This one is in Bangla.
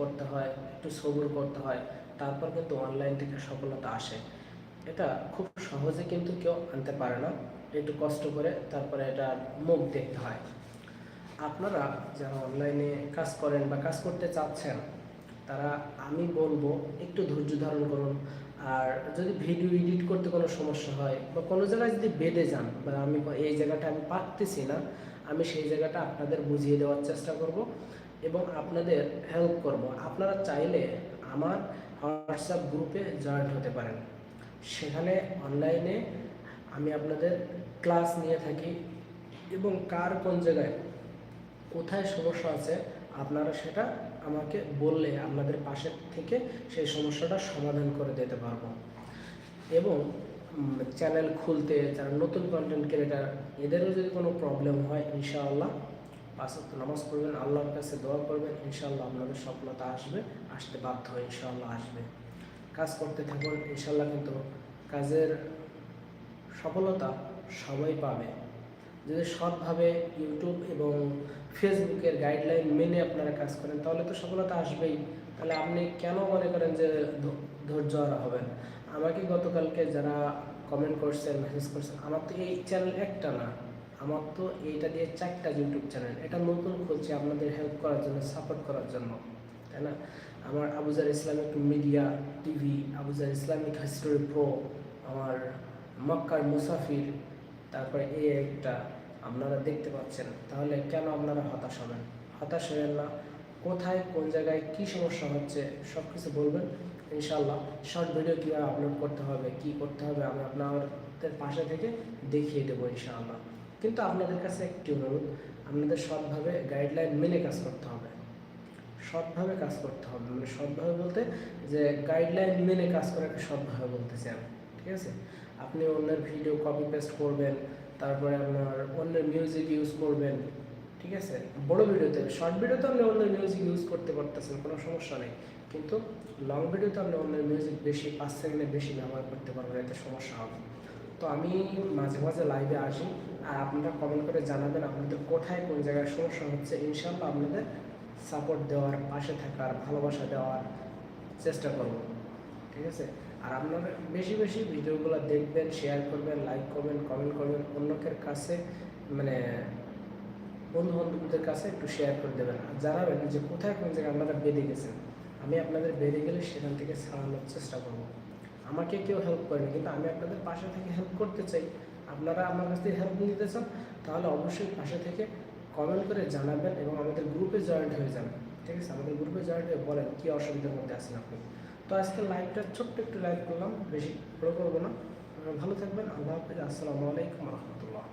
করতে হয়, একটু সবুর করতে হয়, তারপর কিন্তু অনলাইন থেকে সফলতা আসে। এটা খুব সহজে কিন্তু কেউ আনতে পারে না। একটু কষ্ট করে তারপরে এটা মুখ দেখতে হয়। আপনারা যারা অনলাইনে কাজ করেন বা কাজ করতে চাচ্ছেন, তারা আমি বলব একটু ধৈর্য ধারণ করুন। আর যদি ভিডিও এডিট করতে কোনো সমস্যা হয় বা কোনো জায়গায় যদি বেঁধে যান বা আমি এই জায়গাটা আমি পারতেছি না, আমি সেই জায়গাটা আপনাদের বুঝিয়ে দেওয়ার চেষ্টা করব। এবং আপনাদের হেল্প করব। আপনারা চাইলে আমার হোয়াটসঅ্যাপ গ্রুপে জয়েন হতে পারেন। সেখানে অনলাইনে আমি আপনাদের ক্লাস নিয়ে থাকি এবং কার কোন জায়গায় কোথায় সমস্যা আছে আপনারা সেটা আমাকে বললে আপনাদের পাশে থেকে সেই সমস্যাটা সমাধান করে দিতে পারব। এবং চ্যানেল খুলতে যারা নতুন কন্টেন্ট ক্রিয়েটার এদেরও যদি কোনো প্রবলেম হয়, ইনশাআল্লাহ পাঁচ ওয়াক্ত নামাজ পড়বেন, আল্লাহর কাছে দোয়া করবেন, ইনশাআল্লাহ আপনাদের সফলতা আসবে, আসতে বাধ্য ইনশাআল্লাহ আসবে। কাজ করতে থাকুন, ইনশাআল্লাহ কিন্তু কাজের সফলতা সবাই পাবে। যদি সৎভাবে ইউটিউব এবং ফেসবুকের গাইডলাইন মেনে আপনারা কাজ করেন, তাহলে তো সফলতা আসবেই। তাহলে আপনি কেন মনে করেন যে ধৈর্য হবেন? আমাকে গতকালকে যারা কমেন্ট করছেন মেসেজ করছেন, আমার তো এই চ্যানেল একটা না। আমার তো এইটা দিয়ে চারটা ইউটিউব চ্যানেল এটা নতুন খুলছে আপনাদের হেল্প করার জন্য সাপোর্ট করার জন্য, তাই না? আমার Abuzar Islamic media TV Abuzar Islamic history pro আমার মক্কার মুসাফির, তারপরে এই একটা, আপনারা দেখতে পাচ্ছেন। তাহলে কেন আপনারা হতাশ হবেন? হতাশ হবেন না। কোথায়, কোন জায়গায়, কি সমস্যা হচ্ছে সব কিছু বলবেন। ইনশাল্লাহ শর্ট ভিডিও কীভাবে আপলোড করতে হবে, কি করতে হবে, আমি আপনাদের পাশে থেকে দেখিয়ে দেবো ইনশাআল্লাহ। কিন্তু আপনাদের কাছে একটি অনুরোধ, আপনাদের সৎভাবে গাইডলাইন মেনে কাজ করতে হবে। সৎভাবে কাজ করতে হবে। মানে সৎভাবে বলতে যে গাইডলাইন মেনে কাজ করাকে সৎভাবে বলতেছি আমি, ঠিক আছে? আপনি অন্যের ভিডিও কপি পেস্ট করবেন, তারপরে আপনার অন্যের মিউজিক ইউজ করবেন, ঠিক আছে? বড় ভিডিওতে শর্ট ভিডিওতে আপনি অন্যের মিউজিক ইউজ করতে পারতেছেন, কোনো সমস্যা নেই। কিন্তু লং ভিডিওতে আপনি অন্যের মিউজিক বেশি, পাঁচ সেকেন্ডে বেশি ব্যবহার করতে পারবেন, এতে সমস্যা হবে তো আমি মাঝে মাঝে লাইভে আসি, আর আপনারা কমেন্ট করে জানাবেন আপনাদের কোথায়, কোন জায়গায় সমস্যা হচ্ছে। ইনশাল্লাহ আপনাদের সাপোর্ট দেওয়ার, পাশে থাকার, ভালোবাসা দেওয়ার চেষ্টা করব, ঠিক আছে? আর আপনারা বেশি বেশি ভিডিওগুলো দেখবেন শেয়ার করবেন লাইক করবেন কমেন্ট করবেন অন্যকের কাছে মানে বন্ধু বান্ধবদের কাছে একটু শেয়ার করে দেবেন। আর জানাবেন যে কোথায়, কোন জায়গায় আপনারা বেঁধে গেছেন। আমি আপনাদের বেঁধে গেলে সেখান থেকে ছাড়ানোর চেষ্টা করব। আমাকে কেউ হেল্প করেনি, কিন্তু আমি আপনাদের পাশে থেকে হেল্প করতে চাই। আপনারা আমার কাছ থেকে হেল্প নিতে চান, তাহলে অবশ্যই পাশে থেকে কমেন্ট করে জানাবেন এবং আমাদের গ্রুপে জয়েন্ট হয়ে যাবেন। ঠিক আছে? আমাদের গ্রুপে জয়েন্ট হয়ে বলেন, কী অসুবিধার মধ্যে আছেন আপনি? তো আজকে লাইভটা ছোট্ট একটু লাইভ করলাম, বেশি বড়ো করব না। ভালো থাকবেন। আল্লাহ হাফিজ। আসসালামু আলাইকুম রহমতুল্লাহ।